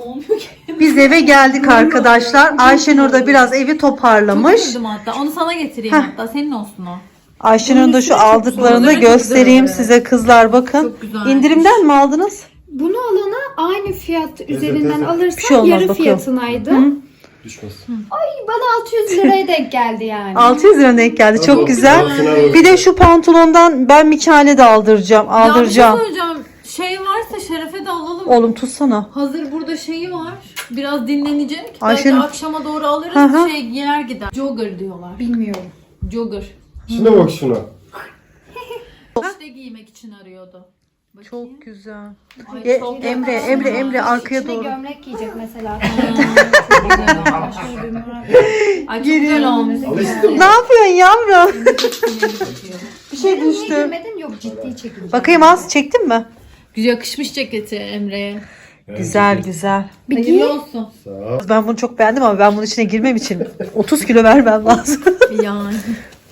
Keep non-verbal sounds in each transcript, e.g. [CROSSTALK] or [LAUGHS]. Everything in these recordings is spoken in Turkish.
olmuyor ki. Biz eve geldik arkadaşlar. Ayşenur da biraz evi toparlamış. Hatta. Onu sana getireyim Heh. hatta. Senin olsun o. Ayşenur'un da şu aldıklarını da göstereyim size kızlar bakın. Çok. İndirimden mi aldınız? Bunu alana aynı fiyat üzerinden alırsan Bir şey olmaz, yarı bakıyorum. fiyatınaydı. Düşmez. Bana 600 liraya denk geldi yani. 600 lira denk geldi. Çok güzel. Bir de şu pantolondan ben Mikail'e de aldıracağım. Aldıracağım. Ya bir şey söyleyeceğim. Şey varsa Şeref'e de alalım. Oğlum tutsana. Hazır burada şeyi var. Biraz dinlenecek. Ayşe'nin- Belki akşama doğru alırız. Hı hı. Şey giyer gider. Jogger diyorlar. Bilmiyorum. Jogger. Şuna bak şuna. [LAUGHS] İşte giymek için arıyordu. Bakayım. Çok güzel. Ay, E, çok Emre, güzel. Emre, Emre arkaya İçine doğru. gömlek giyecek mesela. [LAUGHS] Ay çok güzel olmuş. Alıştım. Ne yapıyorsun yavrum? Bir şey Niye düştü. gömedin? Yok ciddi çekildi. Bakayım az çektin mi? Güzel yakışmış ceketi Emre'ye. Güzel güzel. Bir giy. Hayırlı olsun. Sağ ol. Ben bunu çok beğendim ama ben bunun içine girmem için [LAUGHS] 30 kilo vermem lazım. [LAUGHS] Yani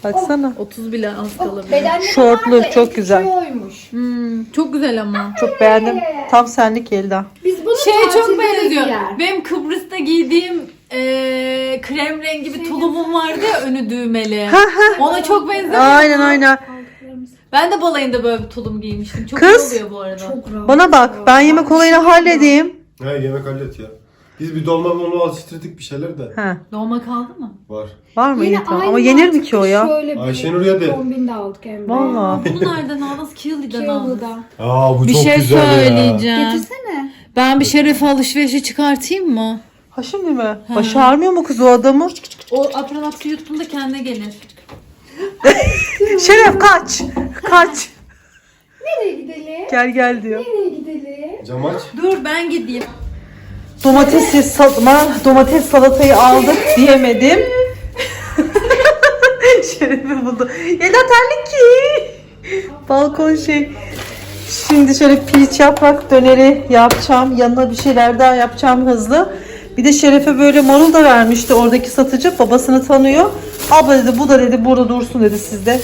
Baksana. 30 bile az kalabilir. Bedenleri Şortlu, çok güzel. oymuş. Hmm, çok güzel ama. Çok beğendim. Tam senlik Yelda. Biz bunu Şey çok tatilde de benziyor. giyer. Benim Kıbrıs'ta giydiğim eee, krem rengi bir tulumum vardı ya önü düğmeli. Ona çok benziyor. Aynen aynen. Ben de balayında böyle bir tulum giymiştim. Çok Kız. iyi oluyor bu arada. Çok rahat. Bana bak ben yemek olayını halledeyim. Ha yemek hallet ya. Biz bir dolma dolma alıştırdık bir şeyler de. Ha, Dolma kaldı mı? Var. var mı? Yine İyi, tamam. aynı Ama yenir mi ki o ya? Şöyle bir Ayşenur ya de. kombin de aldık Emre. Valla. Bunu nereden aldınız? Killy'den aldınız. Kiyolu'da. Aa bu Bir çok şey güzel ya. söyleyeceğim. Getirsene. Ben bir şerefe alışverişe çıkartayım mı? Ha şimdi mi? Başı ağrımıyor mu kız o adamı? O apranaksi yuttuğunda kendine gelir. [LAUGHS] Şeref kaç. Kaç. Nereye gidelim? Gel gel diyor. Nereye gidelim? Cam aç. Dur ben gideyim. Domatesi salma, domates salatayı aldık diyemedim. [LAUGHS] Şerefi buldu. Yelda terlik ki. Balkon şey. Şimdi şöyle pirinç yaprak döneri yapacağım. Yanına bir şeyler daha yapacağım hızlı. Bir de Şeref'e böyle marul da vermişti oradaki satıcı. Babasını tanıyor. Abla dedi bu da dedi burada dursun dedi sizde.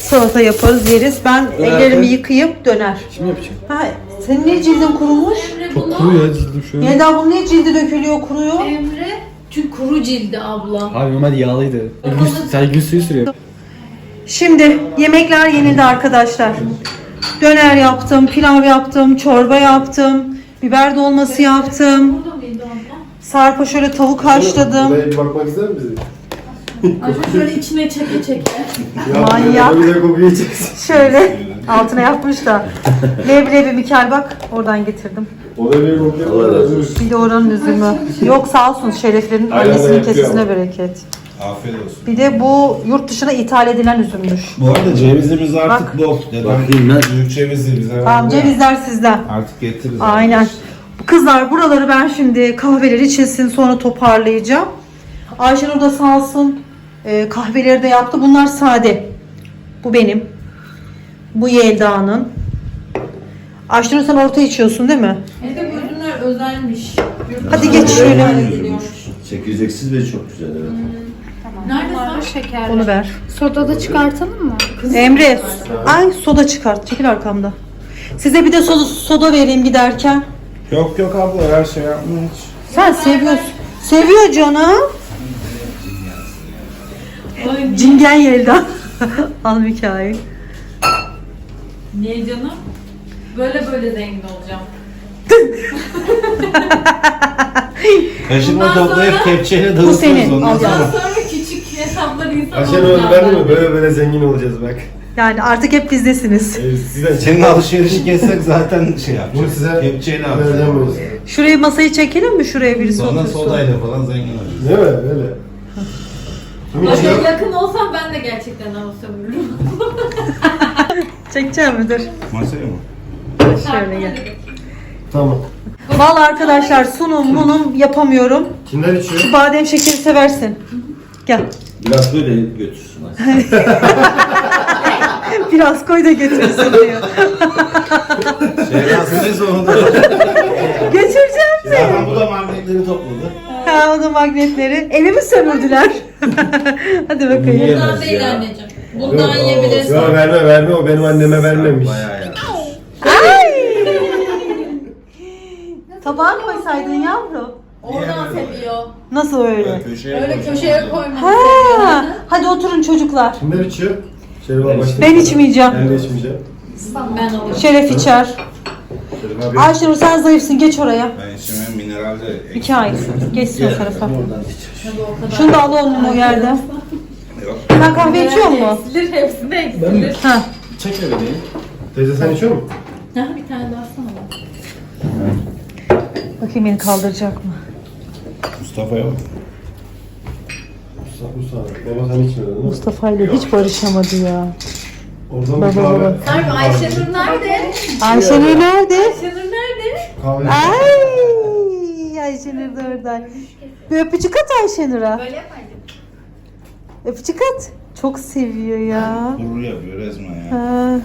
Salata yaparız yeriz. Ben ellerimi yıkayıp döner. Kim yapacak? Ha, senin ne cildin kurumuş? Emre Çok kuru ya cildim an. Yelda bunun niye cildi dökülüyor kuruyor? Emre çünkü kuru cildi abla. Abi normal yağlıydı. Gül, sen gül suyu sürüyor. Şimdi yemekler yenildi arkadaşlar. Döner yaptım, pilav yaptım, çorba yaptım, biber dolması yaptım. Sarpa şöyle tavuk haşladım. Buraya bir bakmak ister misin? Acaba şöyle içine çeke çeke. Ya, Manyak. Bir de. Şöyle altına yapmış da. Leblebi Mikel bak oradan getirdim. O da bir koku yapar. Bir de oranın üzümü. Yok sağ olsun şereflerin Aynen, annesinin yapıyor. kesesine bereket. Afiyet olsun. Bir de bu yurt dışına ithal edilen üzümmüş. Bu arada cevizimiz artık bol. Dedem Bakayım ben. büyük cevizi bize Tamam verdi. cevizler sizden. Artık getiririz. Aynen. Kızlar buraları ben şimdi kahveler içilsin sonra toparlayacağım. Ayşenur da sağ olsun e, kahveleri de yaptı. Bunlar sade. Bu benim. Bu Yelda'nın. Ayşenur sen orta içiyorsun değil mi? De bu ürünler özelmiş. Hadi geç şöyle. Çekirdeksiz ve çok güzel evet. Nerede Var sen? şekerli. Onu ver. Soda da çıkartalım mı? Emre. Ay soda çıkart. Çekil arkamda. Size bir de soda, soda vereyim giderken. Yok yok abla her şey yapmış. Sen seviyorsun. Seviyor canım. Cingen Yelda. [LAUGHS] Al Mikail. Niye canım? Böyle böyle zengin olacağım. [LAUGHS] Kaşıkla Bundan toplayıp sonra- kepçeyle Bu dağıtırız senin. ondan Al sonra. ya. Sonra küçük hesaplar insan Ayşenur olacağım ben ben. mi? Böyle böyle zengin olacağız bak. Yani artık hep bizdesiniz. Ee, sizden Senin alışverişi kessek zaten şey Bunu yapacağız. size Kepçeyle vereceğim o yapacağız. yüzden. Şurayı masayı çekelim mi? Şuraya birisi Sonra otursun. sodayla falan zengin olacağız. Değil mi? Öyle. Bak içiyor? yakın olsam ben de gerçekten hava sömürürüm. [LAUGHS] Çekeceğim müdür. Masaya mı? Şöyle gel. Tamam. Vallahi arkadaşlar sunum munum yapamıyorum. Kimler içiyor? Badem şekeri seversin. Gel. Biraz böyle götürsün aslında. [LAUGHS] Biraz koy da getirsin diyor. Şey lazım onu da. Götüreceğim Zaten bu da magnetleri topladı. Ha onun magnetleri. Evimi sömürdüler. [LAUGHS] Hadi bakayım. Niye? Bundan değil ya. anneciğim. Bundan yiyebilirsin. Yok verme verme o benim anneme vermemiş. Bayağı yapmış. Tabağa koysaydın yavrum. Oradan seviyor. Nasıl öyle? Köşeye Öyle koyacağım. köşeye koymak Ha, hadi oturun çocuklar. Kimler içiyor? Şerif abi başla. Ben içmeyeceğim. Ben de içmeyeceğim. Ben alırım. Şeref içer. Şerif abi. Ayşenur sen zayıfsın geç oraya. Ben mineralde İki ay. Geçsin o tarafa. Şunu da al onun o yerde. Yok. Sen kahve içiyor musun? Eksilir hepsinde eksilir. Ha. Çek değil. Teyze sen içiyor musun? Ha, bir tane daha sana bak. Bakayım beni kaldıracak mı? Mustafa'ya bak. Mustafa Mustafa. Baba sen içmiyordun değil mi? Mustafa ile hiç barışamadı ya. Oradan Baba, bir kahve. Harbi Ayşenur nerede? Ayşenur nerede? Ayşenur nerede? Kahve. Ay Ayşenur da orada. Bir öpücük at Ayşenur'a. Böyle yapaydım. Öpücük at. Çok seviyor ya. Gurur yapıyor resmen ya. Ha.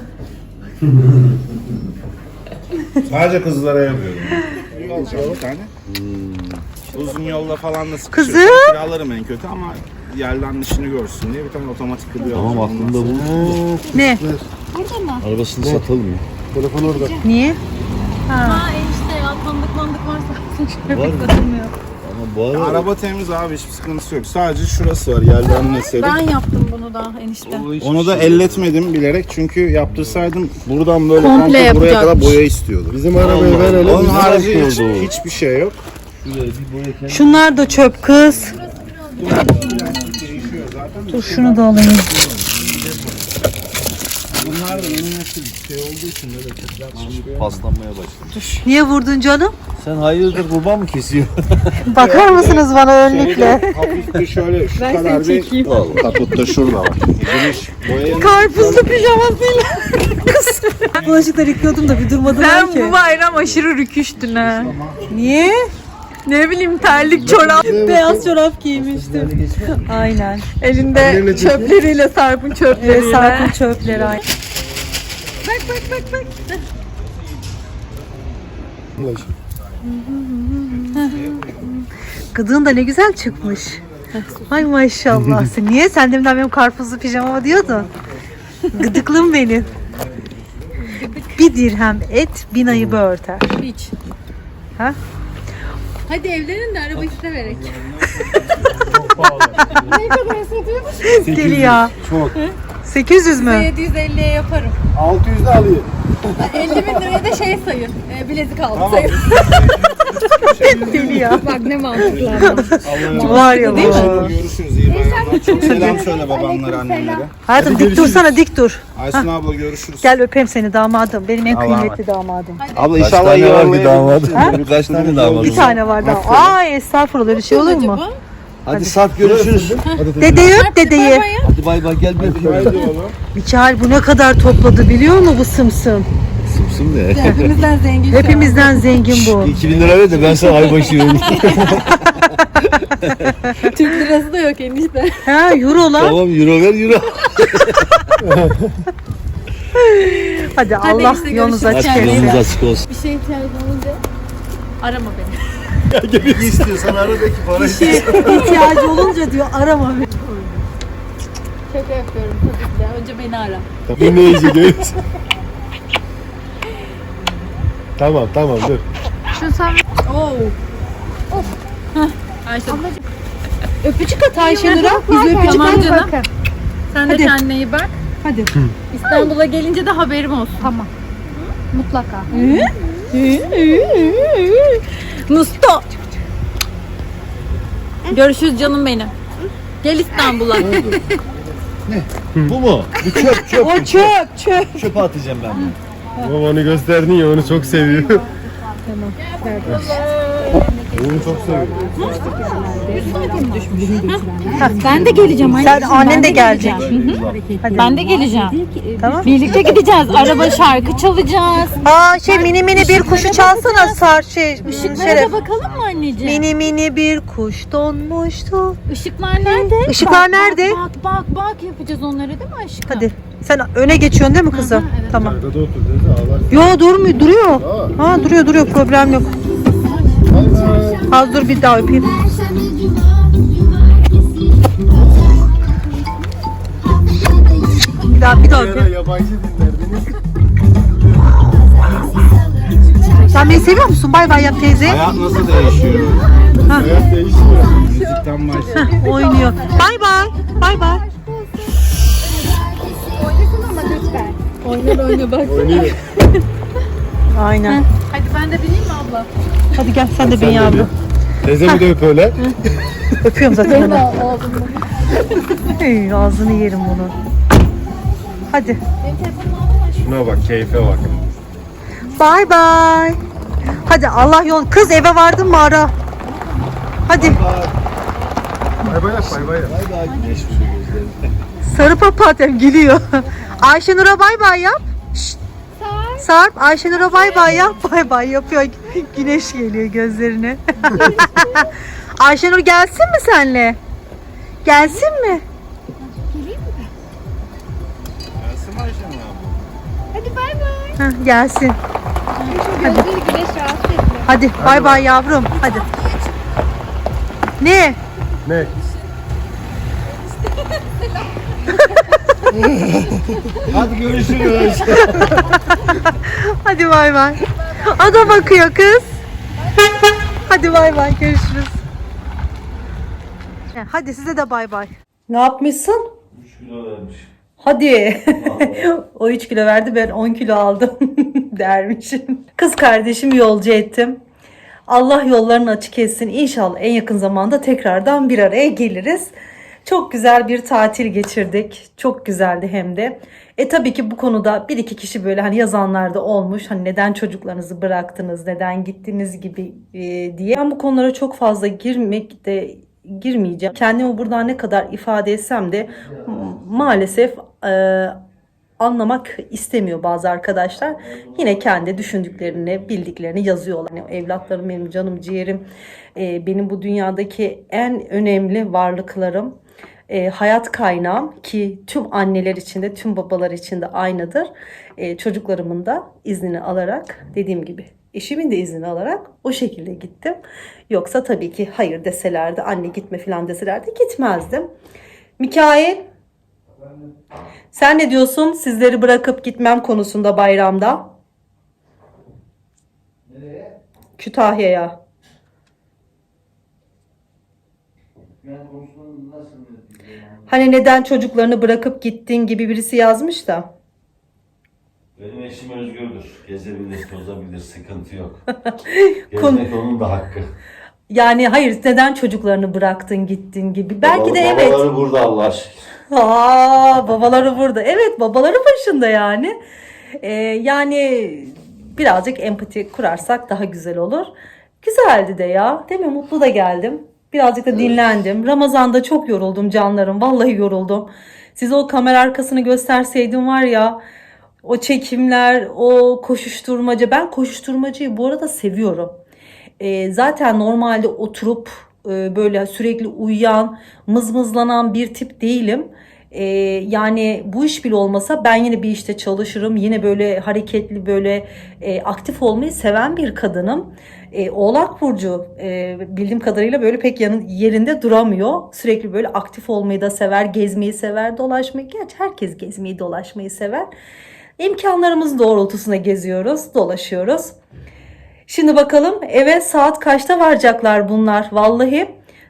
[LAUGHS] Sadece kızlara yapıyorum. Alacağım bir tane. Uzun yolda falan da sıkışıyor. Kızım. Kiralarım en kötü ama yerden dışını görsün diye bir tane otomatik kılıyor. Tamam aklımda bu. Ne? Arabasını satalım ya. Telefon orada. Niye? Ha enişte ya tanıdık mandık varsa. Var mı? Ama bu araba Araba temiz abi hiçbir sıkıntısı yok. Sadece şurası var yerden mesele. Ben yaptım bunu da enişte. Onu da elletmedim bilerek çünkü yaptırsaydım buradan böyle Komple komple, buraya kadar yapacakmış. boya istiyordu. Bizim arabayı verelim. Onun bizim harici hiç, oldu. hiçbir şey yok. Şunlar da çöp kız. Dur şunu da alayım. Nesil şey olduğu için böyle paslanmaya başladı. Niye vurdun canım? Sen hayırdır kurban mı kesiyor? [LAUGHS] Bakar mısınız bana önlükle? hafif de şöyle şu kadar bir kaputta şurada var. Geniş boya Karpuzlu pijamasıyla. Kız. [LAUGHS] Bulaşıkları yıkıyordum da bir durmadılar ki. bayram aşırı rüküştün ha. Niye? Ne bileyim terlik çorap. Beyaz çorap giymiştim. Aynen. Elinde çöpleriyle Sarp'ın çöpleriyle. Evet, sarkın çöpleri ay. Gıdığın da ne güzel çıkmış. Ay maşallah. Sen [LAUGHS] niye? Sen deminden benim karpuzlu pijamama diyordun. Gıdıklım benim. Bir dirhem et bin ayıbı örter. Hiç. Ha? Hadi evlenin de araba size verek. [LAUGHS] Deli ya. Çok. 800 mü? 750'ye yaparım. 600'de alıyor. 50 bin liraya da şey sayın. E, bilezik aldım sayın. [LAUGHS] Deli ya. Bak ne mantıklı. [LAUGHS] Var ya bu. görüşürüz iyi bayramlar. Çok selam söyle babamlara annelere. Hayatım dik dursana dik dur. Aysun abla görüşürüz. Gel öpeyim seni damadım. Benim en Allah'a kıymetli damadım. Abla Kaç tane var ki damadım? Kaç tane damadım? Bir tane var daha. Ay estağfurullah öyle şey olur mu? Hadi saat görüşürüz. Dedeyi öp dedeyi. Hadi bay bay gel bir Mikael bu ne kadar topladı biliyor musun bu sımsım? Sımsım ne? Hepimizden zengin. Hepimizden zengin bu. 2000 lira ver de ben sana aybaşı vereyim. [LAUGHS] Türk lirası da yok enişte. Ha euro lan. tamam euro ver euro. Hadi Allah işte görüşürüz. açık etsin. Yolunuz açık olsun. Bir şey ihtiyacın olunca arama beni. Ne istiyorsan aradaki parayı. İhtiyacı olunca diyor arama beni. Şaka yapıyorum tabii ki de. Önce beni ara. Dinleyici değil. tamam tamam dur. Oo. Of. Hah. Ayşe. Öpücük at Ayşenur'a. Biz öpücük Tamam at. canım. Sen de Hadi. kendine iyi bak. Hadi. İstanbul'a gelince de haberim olsun. Tamam. Mutlaka. Musto. Görüşürüz canım benim. Gel İstanbul'a. Bu mu? Bu çöp çöp. O çöp çöp. Çöpe atacağım ben bunu. Babam onu gösterdin ya onu çok seviyor. Onu çok seviyor. ben de geleceğim anne. Sen annen de gelecek. Ben de geleceğim. Tamam. Birlikte gideceğiz. Araba şarkı çalacağız. Aa şey mini mini bir kuşu çalsana sar şey. Işıklara da bakalım mı anneciğim? Mini mini bir kuş donmuştu. Işıklar nerede? Işıklar nerede? Bak bak bak yapacağız onları değil mi aşkım? Hadi. Sen öne geçiyorsun değil mi kızım? evet. Tamam. Arkada otur teyze ağlar. Yo durmuyor, duruyor. Ha duruyor duruyor problem yok. Az dur bir daha öpeyim. Bir daha bir daha öpeyim. Yabancı diller beni. Sen beni seviyor musun? Bay bay yap teyze. Hayat nasıl değişiyor? Hayat değişmiyor. Müzikten başlıyor. Oynuyor. Bay bay. Bay bay. Lütfen. Oynuyor. Aynen. Hadi ben de bineyim mi abla? Hadi gel sen de bin yavrum. Teyzemi de öp öyle. Öpüyorum zaten onu. Hey, ağzını yerim bunun. Hadi. Şuna bak keyfe bak. Bay bay. Hadi Allah yol. Kız eve vardın mı ara. Hadi. Bay bay yap bay bay yap. Sarı papatyam gülüyor. [LAUGHS] Ayşenur'a bay bay yap. Şşt. Sarp Ayşenur'a bay bay yap. [LAUGHS] Bay bay yapıyor. Güneş geliyor gözlerine. [LAUGHS] Ayşenur gelsin mi senle? Gelsin mi? Gelsin Ayşen abi. Hadi bay bay. Heh, gelsin. Şu gözleri güneş rahatsız etme. Hadi bay bay yavrum. Hadi. Ne? Ne? Hadi görüşürüz. Hadi bay bay. O da bakıyor kız. Hadi bay bay görüşürüz. Hadi size de bay bay. Ne yapmışsın? 3 kilo vermiş. Hadi. [LAUGHS] o 3 kilo verdi ben 10 kilo aldım [LAUGHS] dermişim. Kız kardeşim yolcu ettim. Allah yollarını açık etsin. İnşallah en yakın zamanda tekrardan bir araya geliriz. Çok güzel bir tatil geçirdik. Çok güzeldi hem de. E tabii ki bu konuda bir iki kişi böyle hani yazanlar da olmuş. Hani neden çocuklarınızı bıraktınız, neden gittiniz gibi e, diye. Ben bu konulara çok fazla girmek de girmeyeceğim. Kendimi buradan ne kadar ifade etsem de maalesef e, anlamak istemiyor bazı arkadaşlar. Yine kendi düşündüklerini, bildiklerini yazıyorlar. Yani evlatlarım benim canım ciğerim, e, benim bu dünyadaki en önemli varlıklarım, e, hayat kaynağım ki tüm anneler için de tüm babalar için de aynıdır. E, çocuklarımın da iznini alarak dediğim gibi eşimin de iznini alarak o şekilde gittim. Yoksa tabii ki hayır deselerdi, anne gitme falan deselerdi gitmezdim. Mikail sen ne diyorsun sizleri bırakıp gitmem konusunda bayramda? Kütahya'ya. Hani neden çocuklarını bırakıp gittin gibi birisi yazmış da. Benim eşim özgürdür. Gezebilir, tozabilir, sıkıntı yok. [LAUGHS] Gezmek onun da hakkı. Yani hayır neden çocuklarını bıraktın gittin gibi. Belki de evet. Babaları burada Allah aşkına. Aa, babaları burada. Evet babaları başında yani. Ee, yani birazcık empati kurarsak daha güzel olur. Güzeldi de ya. Değil mi? Mutlu da geldim. Birazcık da dinlendim. Ramazan'da çok yoruldum canlarım. Vallahi yoruldum. Size o kamera arkasını gösterseydim var ya o çekimler, o koşuşturmaca. Ben koşuşturmacayı bu arada seviyorum. Ee, zaten normalde oturup e, böyle sürekli uyuyan, mızmızlanan bir tip değilim. Ee, yani bu iş bile olmasa ben yine bir işte çalışırım. Yine böyle hareketli, böyle e, aktif olmayı seven bir kadınım. E, Oğlak Burcu e, bildiğim kadarıyla böyle pek yanın, yerinde duramıyor. Sürekli böyle aktif olmayı da sever, gezmeyi sever, dolaşmayı. Gerçi herkes gezmeyi, dolaşmayı sever. İmkanlarımız doğrultusunda geziyoruz, dolaşıyoruz. Şimdi bakalım eve saat kaçta varacaklar bunlar? Vallahi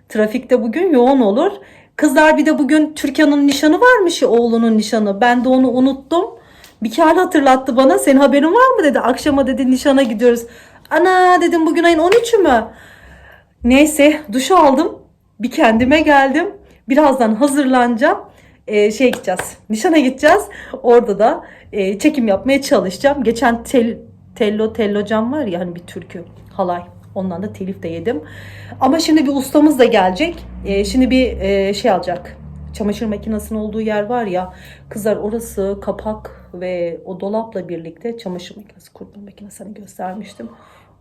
trafikte bugün yoğun olur. Kızlar bir de bugün Türkan'ın nişanı varmış ya oğlunun nişanı. Ben de onu unuttum. Mikael hatırlattı bana. Senin haberin var mı dedi. Akşama dedi nişana gidiyoruz. Ana dedim bugün ayın 13'ü mü? Neyse duş aldım. Bir kendime geldim. Birazdan hazırlanacağım. Ee, şey gideceğiz. Nişana gideceğiz. Orada da e, çekim yapmaya çalışacağım. Geçen tel, Tello Tello Can var ya hani bir türkü halay. Ondan da telif de yedim. Ama şimdi bir ustamız da gelecek. Ee, şimdi bir e, şey alacak. Çamaşır makinesinin olduğu yer var ya. Kızlar orası kapak ve o dolapla birlikte çamaşır makinesi, kurutma makinesini göstermiştim.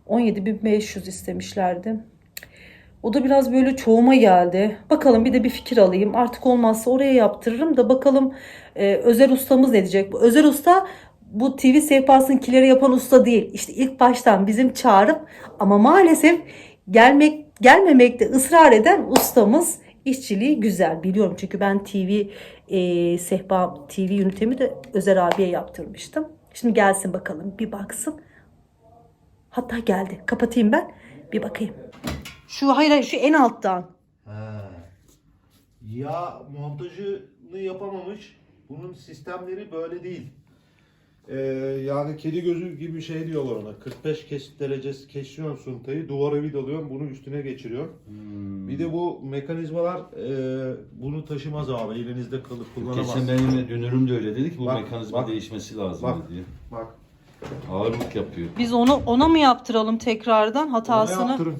17.500 istemişlerdi. O da biraz böyle çoğuma geldi. Bakalım bir de bir fikir alayım. Artık olmazsa oraya yaptırırım da bakalım e, Özer ustamız ne diyecek. Bu Özer usta bu TV sehpasını kilere yapan usta değil. İşte ilk baştan bizim çağırıp ama maalesef gelmek gelmemekte ısrar eden ustamız işçiliği güzel biliyorum. Çünkü ben TV e, sehpa TV ünitemi de Özer abiye yaptırmıştım. Şimdi gelsin bakalım bir baksın. Hatta geldi. Kapatayım ben. Bir bakayım. Şu hayır hayır şu en alttan. Ya montajını yapamamış. Bunun sistemleri böyle değil. Ee, yani kedi gözü gibi şey diyorlar ona. 45 kesit derecesi kesiyorsun suntayı, duvara vidalıyorsun, bunu üstüne geçiriyorsun. Bir de bu mekanizmalar e, bunu taşımaz abi. Elinizde kalıp kullanamaz. Geçen benim dönürüm de öyle dedi ki bu Bak, mekanizma bak. değişmesi lazım Bak. diye. Bak. Ağırlık yapıyor. Biz onu ona mı yaptıralım tekrardan Onu hatasını? yaptırın.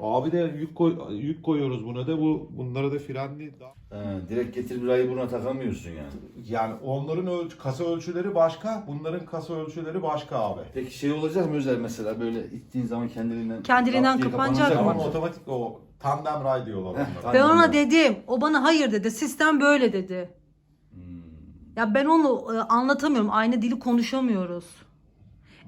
Abi de yük koy, yük koyuyoruz buna da bu bunlara da frenli. He, direkt getir bir ayı buna takamıyorsun yani. Yani onların ölç- kasa ölçüleri başka, bunların kasa ölçüleri başka abi. Peki şey olacak mı özel mesela böyle ittiğin zaman kendiliğinden Kendiliğinden kapanacak mı? otomatik o tandem ray diyorlar onlara. Heh, Ben aynen ona dedim. O bana hayır dedi. Sistem böyle dedi. Hmm. Ya ben onu e, anlatamıyorum. Aynı dili konuşamıyoruz.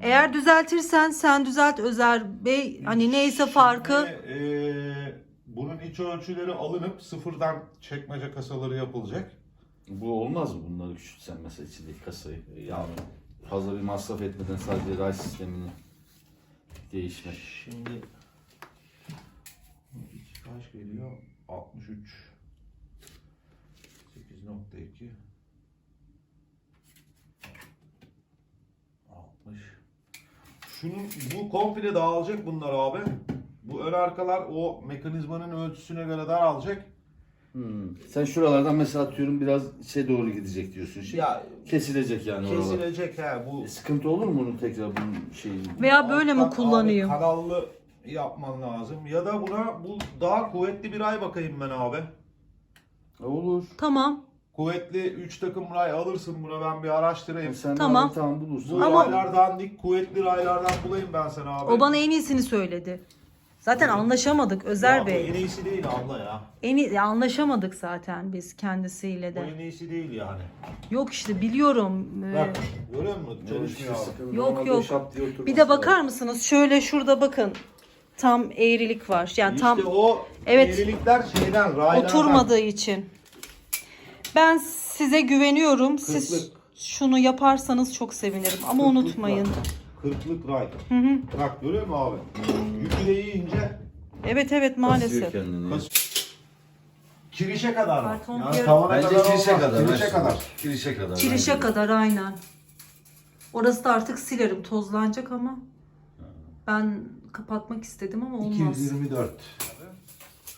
Eğer düzeltirsen sen düzelt Özer Bey. Hani neyse farkı. Şimdi, eee, bunun iç ölçüleri alınıp sıfırdan çekmece kasaları yapılacak. Bu olmaz mı bunları küçültsen mesela içindeki kasayı? Yani fazla bir masraf etmeden sadece ray sistemini değişmek. Şimdi kaç geliyor? 63 8.2 Şunun bu komple dağılacak bunlar abi. Bu ön arkalar o mekanizmanın ölçüsüne göre daralacak. Hmm. Sen şuralardan mesela atıyorum biraz şey doğru gidecek diyorsun. Şey, Ya kesilecek yani oralar. kesilecek he bu E, sıkıntı olur mu bunun tekrar bunun şeyi? Veya böyle mi Alttan kullanayım? Abi, kanallı yapman lazım. Ya da buna bu daha kuvvetli bir ay bakayım ben abi. E, Olur. Tamam. Kuvvetli 3 takım ray alırsın buna ben bir araştırayım. E, Sen Tamam. abi tamam bulursun. Bu Ama- raylardan dik kuvvetli raylardan bulayım ben sana abi. O bana en iyisini söyledi. Zaten anlaşamadık Özer Ya bu Bey. En iyisi değil abla ya. En iyi, ya anlaşamadık zaten biz kendisiyle Bu de. en iyisi değil yani. Yok işte biliyorum. Ee, Bak görüyor musun? Çalışmıyor abi. Yok, Normalde yok. şap diye oturması Bir de bakar lazım. mısınız? Şöyle şurada bakın. Tam eğrilik var. Yani tam İşte o Evet. eğrilikler şeyden raylardan. oturmadığı için. Ben size güveniyorum. Siz Kırklık. şunu yaparsanız çok sevinirim. Ama Kırklık unutmayın. var. Kırklık ray. Hı hı. Bak görüyor musun abi? Yükü de yiyince Evet evet maalesef. Kas- kirişe kadar mı? Karton Yani bir- tavana Bence kadar kirişe olmaz. kadar. Kirişe kadar. Kirişe kadar. Kirişe bence. kadar aynen. Orası da artık silerim. Tozlanacak ama. Ben kapatmak istedim ama olmaz. 224.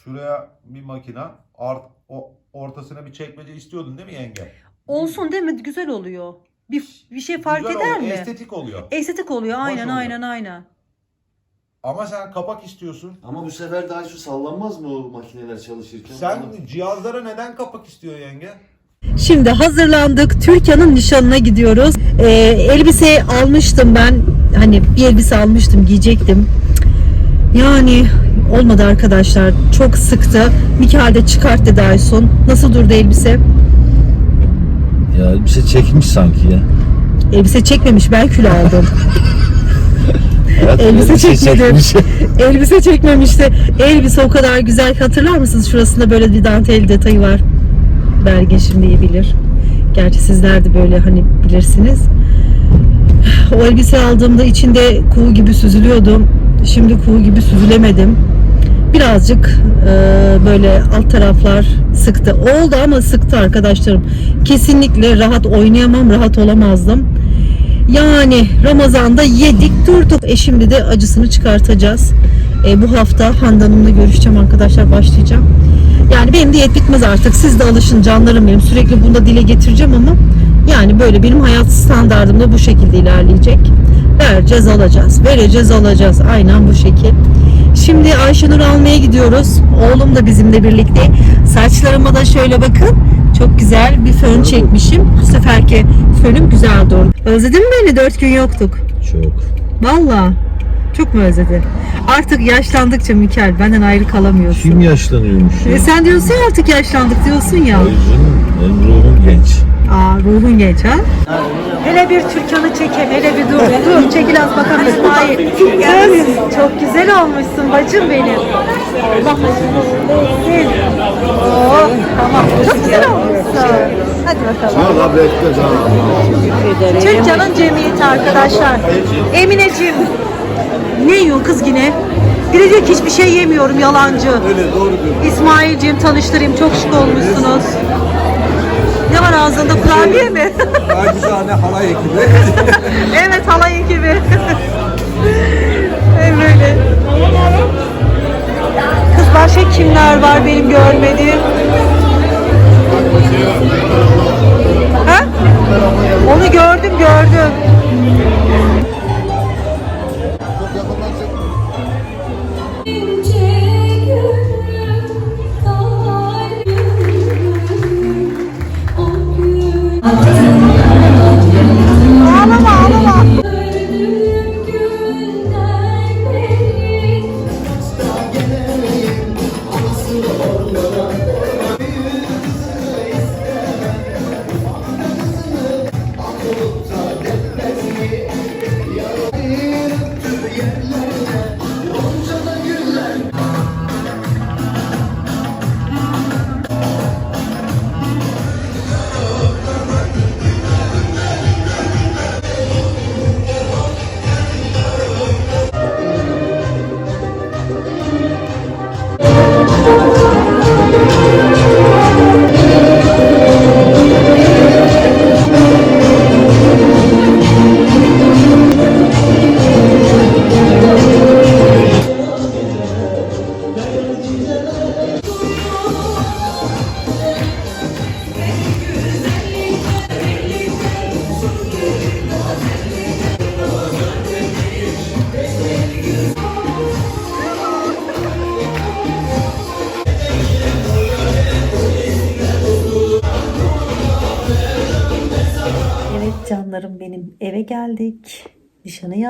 Şuraya bir makina. Art, o, ortasına bir çekmece istiyordun değil mi yenge? Olsun değil mi? Güzel oluyor. Bir, bir şey fark Güzel eder oluyor, mi? Estetik oluyor. Estetik oluyor. Aynen oluyor. aynen aynen. Ama sen kapak istiyorsun. Ama bu sefer daha şu sallanmaz mı o makineler çalışırken? Sen cihazlara neden kapak istiyor yenge? Şimdi hazırlandık. Türkan'ın nişanına gidiyoruz. Ee, elbise almıştım ben. Hani bir elbise almıştım giyecektim. Yani olmadı arkadaşlar. Çok sıktı. Mikael de çıkart dedi Aysun. Nasıl durdu elbise? Ya bir şey çekmiş sanki ya. Elbise çekmemiş. Ben kilo aldım. [LAUGHS] Elbise çekmedi. [LAUGHS] elbise çekmemişti. Elbise o kadar güzel ki hatırlar mısınız? Şurasında böyle bir dantel detayı var. Belgin şimdi iyi bilir. Gerçi sizler de böyle hani bilirsiniz. [SIGHS] O elbise aldığımda içinde kuğu gibi süzülüyordum. Şimdi kuğu gibi süzülemedim. Birazcık e, böyle alt taraflar sıktı. Oldu ama sıktı arkadaşlarım. Kesinlikle rahat oynayamam, rahat olamazdım. Yani Ramazan'da yedik durduk. E şimdi de acısını çıkartacağız. E, bu hafta Hande Hanım'la görüşeceğim arkadaşlar başlayacağım. Yani benim diyet bitmez artık. Siz de alışın canlarım benim. Sürekli bunu da dile getireceğim ama yani böyle benim hayat standardım da bu şekilde ilerleyecek. Vereceğiz alacağız. Vereceğiz alacağız. Aynen bu şekil. Şimdi Ayşenur almaya gidiyoruz. Oğlum da bizimle birlikte. Saçlarıma da şöyle bakın. Çok güzel bir fön çekmişim. Bu seferki fönüm güzel durdu. Özledin mi beni? Dört gün yoktuk. Çok. Valla. Çok mu özledin? Artık yaşlandıkça Mikel benden ayrı kalamıyorsun. Kim yaşlanıyormuş E sen diyorsun ya artık yaşlandık diyorsun ya. Benim ruhum genç. Aa ruhun genç ha. Hele bir Türkan'ı çekelim. Hele bir dur. dur [LAUGHS] çekil az bakalım İsmail. Kız çok güzel olmuşsun bacım benim. Allah olsun. Oh tamam. Çok güzel olmuşsun. Hadi bakalım. Valla bekle canım. Türkan'ın cemiyeti arkadaşlar. Emineciğim Ne yiyorsun kız yine? Biri diyor ki hiçbir şey yemiyorum yalancı. Öyle doğru diyor. İsmail'ciğim tanıştırayım çok şık olmuşsunuz. Ne var ağzında kurabiye mi? Acizane halay ekibi. [LAUGHS] evet halay ekibi. [LAUGHS] evet böyle. Kız başka kimler var benim görmediğim? Ha? Onu gördüm gördüm.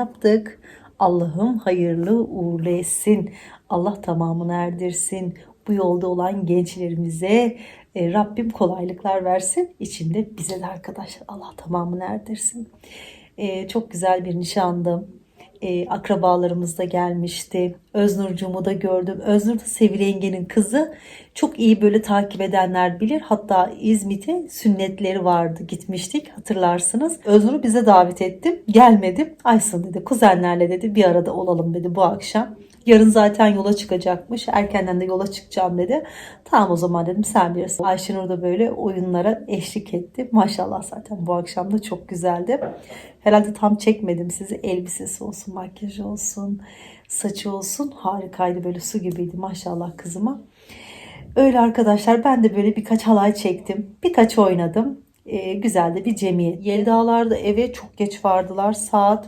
Yaptık. Allah'ım hayırlı uğurlu etsin. Allah tamamını erdirsin. Bu yolda olan gençlerimize e, Rabbim kolaylıklar versin. İçinde bize de arkadaşlar Allah tamamını erdirsin. E, çok güzel bir nişandı. E, akrabalarımız da gelmişti. Öznur'cumu da gördüm. Öznur da Sevil yengenin kızı. Çok iyi böyle takip edenler bilir. Hatta İzmit'e sünnetleri vardı. Gitmiştik hatırlarsınız. Öznur'u bize davet ettim. Gelmedim. Aysun dedi kuzenlerle dedi bir arada olalım dedi bu akşam. Yarın zaten yola çıkacakmış. Erkenden de yola çıkacağım dedi. Tamam o zaman dedim sen bilirsin. Ayşenur da böyle oyunlara eşlik etti. Maşallah zaten bu akşam da çok güzeldi. Herhalde tam çekmedim sizi. Elbisesi olsun, makyajı olsun, saçı olsun. Harikaydı böyle su gibiydi maşallah kızıma. Öyle arkadaşlar ben de böyle birkaç halay çektim. Birkaç oynadım. Ee, güzel de bir cemiyet. Yeldağlar da eve çok geç vardılar. Saat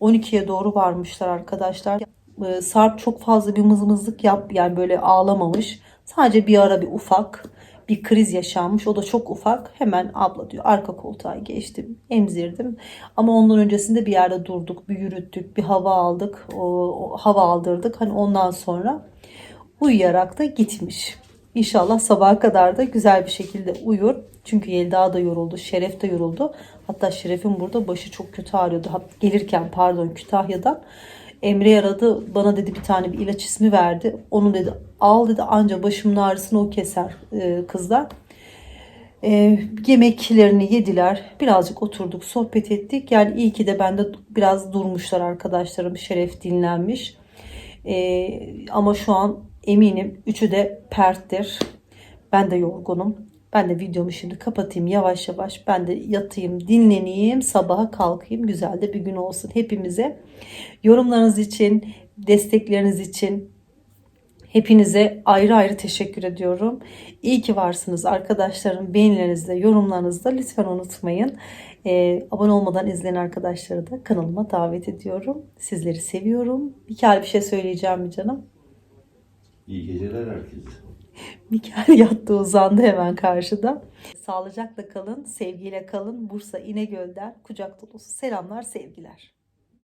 12'ye doğru varmışlar arkadaşlar. Ee, Sarp çok fazla bir mızmızlık yap yani böyle ağlamamış. Sadece bir ara bir ufak bir kriz yaşanmış. O da çok ufak. Hemen abla diyor arka koltuğa geçtim. Emzirdim. Ama ondan öncesinde bir yerde durduk. Bir yürüttük. Bir hava aldık. O, o hava aldırdık. Hani ondan sonra uyuyarak da gitmiş. İnşallah sabaha kadar da güzel bir şekilde uyur. Çünkü Yelda da yoruldu, Şeref de yoruldu. Hatta Şeref'in burada başı çok kötü ağrıyordu. Gelirken pardon Kütahya'dan. Emre aradı bana dedi bir tane bir ilaç ismi verdi. Onu dedi al dedi anca başımın ağrısını o keser e, kızlar. E, yemeklerini yediler. Birazcık oturduk, sohbet ettik. Yani iyi ki de bende biraz durmuşlar arkadaşlarım. Şeref dinlenmiş. E, ama şu an eminim üçü de perttir. Ben de yorgunum. Ben de videomu şimdi kapatayım yavaş yavaş. Ben de yatayım, dinleneyim, sabaha kalkayım. Güzel de bir gün olsun hepimize. Yorumlarınız için, destekleriniz için hepinize ayrı ayrı teşekkür ediyorum. İyi ki varsınız arkadaşlarım. Beğenilerinizle, yorumlarınızda lütfen unutmayın. Ee, abone olmadan izleyen arkadaşları da kanalıma davet ediyorum. Sizleri seviyorum. Mikael bir şey söyleyeceğim canım? İyi geceler herkese. [LAUGHS] Mikael yattı uzandı hemen karşıda. Sağlıcakla kalın, sevgiyle kalın. Bursa İnegöl'den kucak dolusu selamlar, sevgiler.